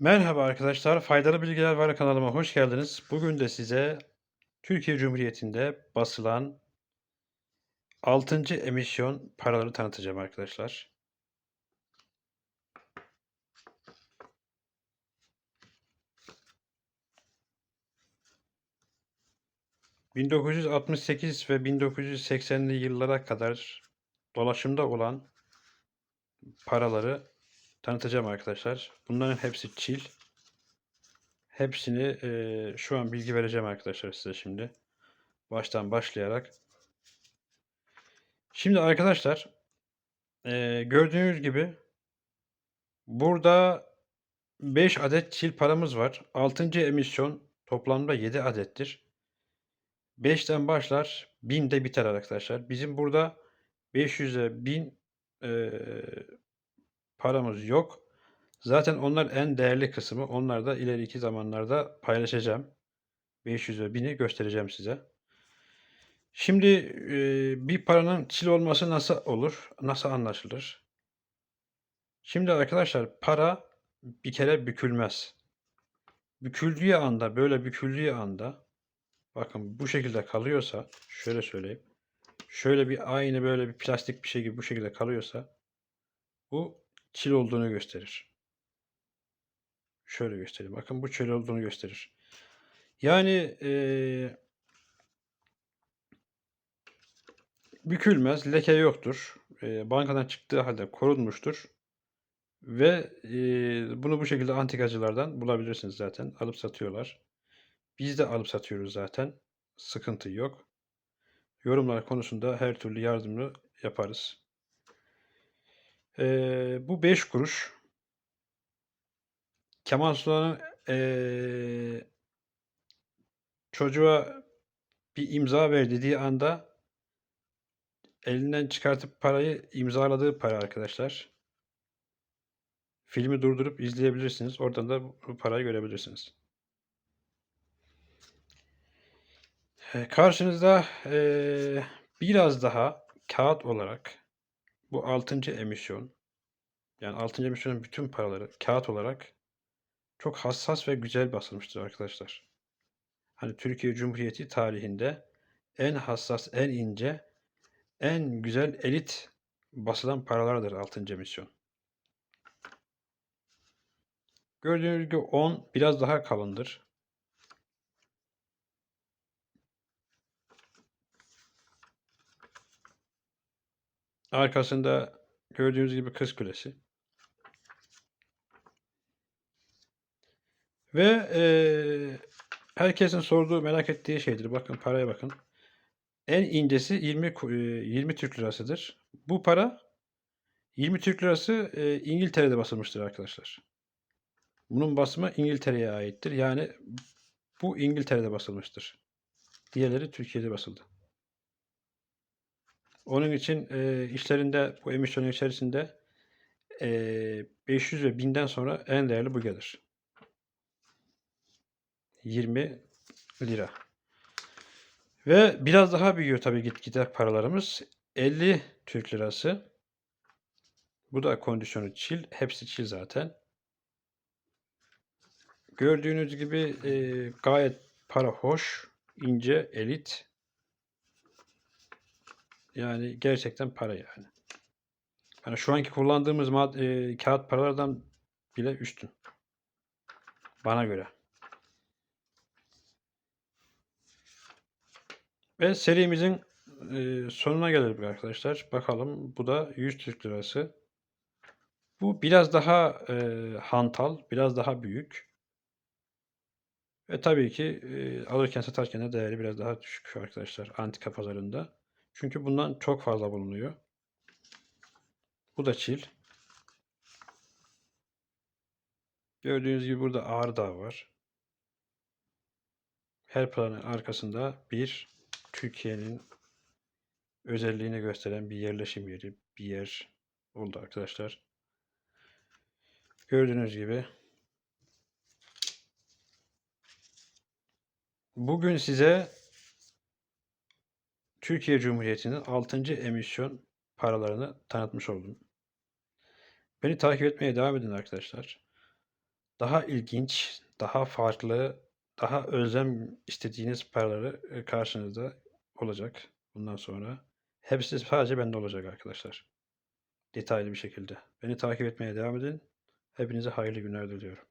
Merhaba arkadaşlar, Faydalı Bilgiler Var kanalıma hoş geldiniz. Bugün de size Türkiye Cumhuriyeti'nde basılan 6. emisyon paraları tanıtacağım arkadaşlar. ...1968 ve 1980'li yıllara kadar dolaşımda olan paraları tanıtacağım arkadaşlar. Bunların hepsi çil. Hepsini eee, şu an bilgi vereceğim arkadaşlar size şimdi. Baştan başlayarak. Şimdi arkadaşlar eee, gördüğünüz gibi burada 5 adet çil paramız var. 6. emisyon toplamda 7 adettir. 5'ten başlar 1000 de biter arkadaşlar. Bizim burada 500'e 1000 eee, paramız yok. Zaten onlar en değerli kısmı. Onları da ileriki zamanlarda paylaşacağım. 500 ve 1000'i göstereceğim size. Şimdi eee, bir paranın çil olması nasıl olur? Nasıl anlaşılır? Şimdi arkadaşlar para bir kere bükülmez. Büküldüğü anda, böyle büküldüğü anda bakın bu şekilde kalıyorsa şöyle söyleyeyim. Şöyle bir aynı böyle bir plastik bir şey gibi bu şekilde kalıyorsa bu çil olduğunu gösterir. Şöyle göstereyim. Bakın bu çil olduğunu gösterir. Yani eee bükülmez, leke yoktur. Eee, bankadan çıktığı halde korunmuştur. Ve eee, bunu bu şekilde antikacılardan bulabilirsiniz zaten. Alıp satıyorlar. Biz de alıp satıyoruz zaten. Sıkıntı yok. Yorumlar konusunda her türlü yardımını yaparız. Eee, bu 5 kuruş. Kemal Sunal'ın eee, çocuğa bir imza ver dediği anda elinden çıkartıp parayı imzaladığı para arkadaşlar. Filmi durdurup izleyebilirsiniz. Oradan da bu parayı görebilirsiniz. Karşınızda eee, biraz daha kağıt olarak bu 6. emisyon yani 6. emisyonun bütün paraları kağıt olarak çok hassas ve güzel basılmıştır arkadaşlar. Hani Türkiye Cumhuriyeti tarihinde en hassas, en ince, en güzel elit basılan paralardır 6. emisyon. Gördüğünüz gibi 10 biraz daha kalındır. Arkasında gördüğünüz gibi Kız Kulesi. Ve eee, herkesin sorduğu, merak ettiği şeydir. Bakın paraya bakın. En incesi 20 ku- eee, 20 Türk lirasıdır. Bu para 20 Türk lirası eee, İngiltere'de basılmıştır arkadaşlar. Bunun basımı İngiltere'ye aittir. Yani bu İngiltere'de basılmıştır. Diğerleri Türkiye'de basıldı. Onun için eee, işlerinde bu emisyonun içerisinde eee 500 ve 1000'den sonra en değerli bu gelir. 20 lira. Ve biraz daha büyüyor tabii gitgide paralarımız. 50 Türk lirası. Bu da kondisyonu çil. Hepsi çil zaten. Gördüğünüz gibi eee, gayet para hoş, ince, elit. Yani gerçekten para yani. Yani şu anki kullandığımız eee, kağıt paralardan bile üstün. Bana göre. Ve serimizin eee, sonuna geldik arkadaşlar. Bakalım bu da 100 Türk lirası. Bu biraz daha eee, hantal, biraz daha büyük. Ve tabii ki eee, alırken satarken de değeri biraz daha düşük arkadaşlar antika pazarında. Çünkü bundan çok fazla bulunuyor. Bu da çil. Gördüğünüz gibi burada Ağrı var. Her paranın arkasında bir Türkiye'nin özelliğini gösteren bir yerleşim yeri, bir yer oldu arkadaşlar. Gördüğünüz gibi bugün size Türkiye Cumhuriyeti'nin 6. emisyon paralarını tanıtmış oldum. Beni takip etmeye devam edin arkadaşlar. daha ilginç, daha farklı, daha özlem istediğiniz paraları e, karşınızda olacak bundan sonra. Hepsi sadece bende olacak arkadaşlar. Detaylı bir şekilde. Beni takip etmeye devam edin. Hepinize hayırlı günler diliyorum.